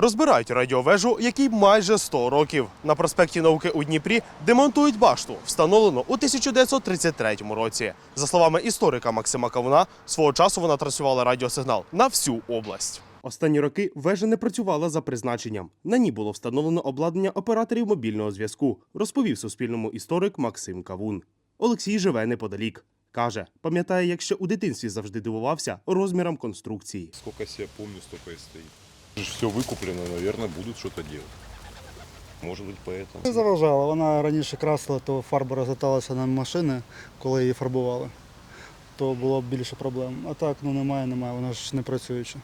Розбирають радіовежу, якій майже 100 років. На проспекті науки у Дніпрі демонтують башту, встановлену у 1933 році. За словами історика Максима Кавуна, свого часу вона транслювала радіосигнал на всю область. Останні роки вежа не працювала за призначенням. На ній було встановлено обладнання операторів мобільного зв'язку, розповів суспільному історик Максим Кавун. Олексій живе неподалік. Каже, пам'ятає, як ще у дитинстві завжди дивувався розмірам конструкції. Сколько себя помню, столько и стоит. Все выкуплено, наверное, будут что-то делать. Может быть, Не поэтому. заважала. Вона раніше красила, то фарба розлеталася на машини, коли її фарбували. То було б більше проблем. А так, ну немає, немає. Вона ж не працююча.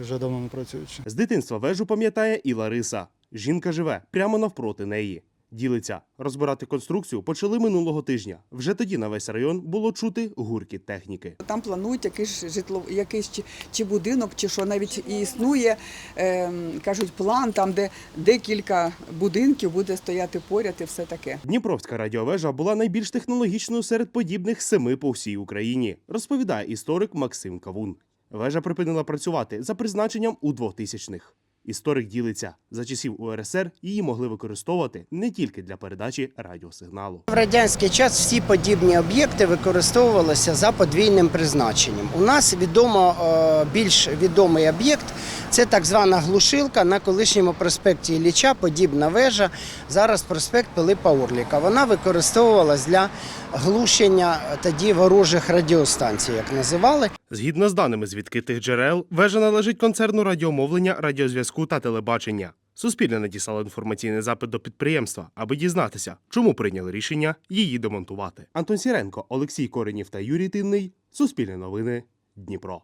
Вже давно не працююча. З дитинства вежу пам'ятає і Лариса. Жінка живе прямо навпроти неї. Ділиться. Розбирати конструкцію почали минулого тижня. Вже тоді на весь район було чути гуркіт техніки. Там планують якийсь житло, якийсь чи, чи будинок, чи що навіть і існує, е, кажуть, план, там, де декілька будинків буде стояти поряд і все таке. Дніпровська радіовежа була найбільш технологічною серед подібних семи по всій Україні, розповідає історик Максим Кавун. Вежа припинила працювати за призначенням у 2000-х. Історик ділиться за часів УРСР її могли використовувати не тільки для передачі радіосигналу. В радянський час всі подібні об'єкти використовувалися за подвійним призначенням. У нас відомо е, більш відомий об'єкт це так звана глушилка на колишньому проспекті Ілліча, подібна вежа. Зараз проспект Пилипа Орліка. Вона використовувалась для глушення тоді ворожих радіостанцій, як називали. Згідно з даними з відкритих джерел, вежа належить концерну радіомовлення, радіозв'язку та телебачення. Суспільне надіслало інформаційний запит до підприємства, аби дізнатися, чому прийняли рішення її демонтувати. Антон Сіренко, Олексій Коренів та Юрій Тинний. Суспільне новини. Дніпро.